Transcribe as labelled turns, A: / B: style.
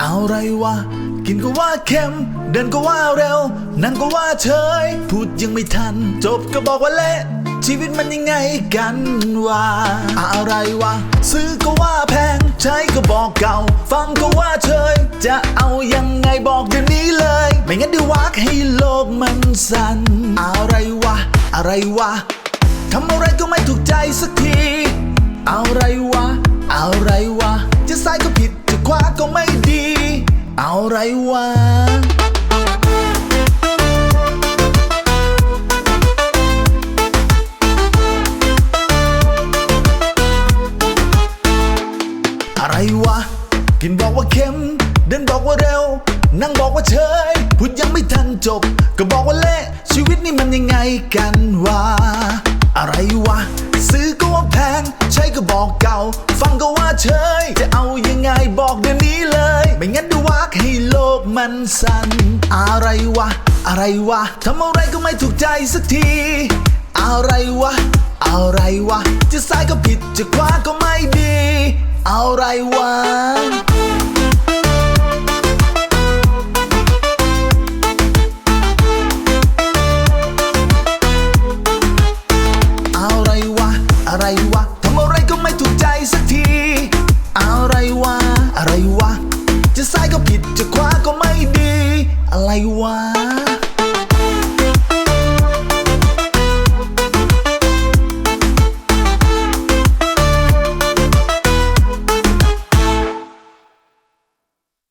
A: อะไรวะ กินก็ว่าเค็ม เดินก็ว่าเร็ว นั่งก็ว่าเฉย พูดยังไม่ทัน จบก็บอกว่าเละชีวิตมันยังไงกันวะอะไรวะ ซื้อก็ว่าแพง ใช้ก็บอกเก่า ฟังก็ว่าเฉย จะเอายังไงบอกเดี๋ยวนี้เลย ไม่งั้นเดี๋ยววักให้โลกมันสั่นอะไรวะ อะไรวะทำอะไรก็ไม่ถูกใจสักที อะไรวะ อะไรวะ จะซ้ายก็ผิด ขวาก็ไม่ดีอะไรวะอะไรวะ กินบอกว่าเค็ม เดินบอกว่าเร็ว นั่งบอกว่าเฉย พูดยังไม่ทันจบ ก็บอกว่าเละ ชีวิตนี่มันยังไงกันวะ อะไรวะ ซื้อก็ว่าแพง ใช้ก็บอกเก่า ฟังก็ว่าเฉยจะเอายังไงบอกเดี๋ยวนี้เลย ไม่งั้นดูวักให้โลกมันสั่น อะไรวะ อะไรวะทำอะไรก็ไม่ถูกใจสักที อะไรวะ อะไรวะ จะซ้ายก็ผิดจะขวาก็ไม่ดี อะไรวะอะไรวะ อะไรวะ ทำอะไรก็ไม่ถูกใจสักที อะไรวะ อะไรวะ จะซ้ายก็ผิด จะขวาก็ไม่ดี อะไรวะ